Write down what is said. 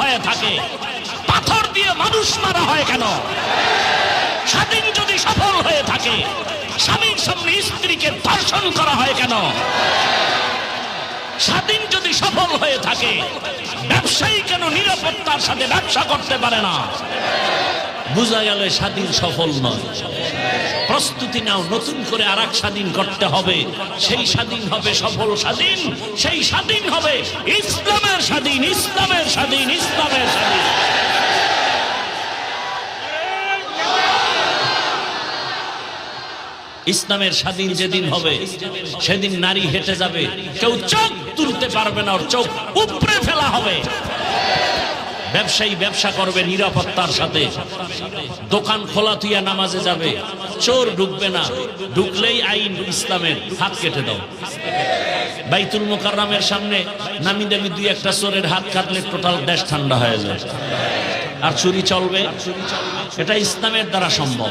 হয়ে থাকে। পাথর দিয়ে মানুষ মারা হয় কেন? স্বাধীন যদি সফল হয়ে থাকে, স্বামীর সামনে স্ত্রীকে ধর্ষণ করা হয় কেন? স্বাধীন যদি সফল হয়ে থাকে, ব্যবসায়ী কেন নিরাপত্তার সাথে ব্যবসা করতে পারে না? বোঝা গেল স্বাধীন সফল নয়। প্রস্তুতি নাও, নতুন করে আর স্বাধীন করতে হবে। সেই স্বাধীন হবে সফল স্বাধীন, সেই স্বাধীন হবে ইসলামের স্বাধীন ইসলামের স্বাধীন ইসলামের স্বাধীন। ইসলামের স্বাধীন যেদিন হবে, সেদিন নারী হেঁটে যাবে। কেউ চোখ তুলতে পারবে না, ওর চোখ উপরে ফেলা হবে। ব্যবসায়ী ব্যবসা করবে নিরাপত্তার সাথে। দোকান খোলা তুইয়া নামাজে যাবে। চোর ঢুকবে না। ঢুকলেই আইন ইসলামের হাত কেটে দাও। বাইতুল মোকাররামের সামনে নামি দামি দুই একটা চোরের হাত কাটলে টোটাল দেশ ঠান্ডা হয়ে যায়। আর চুরি চলবে? এটা ইসলামের দ্বারা সম্ভব।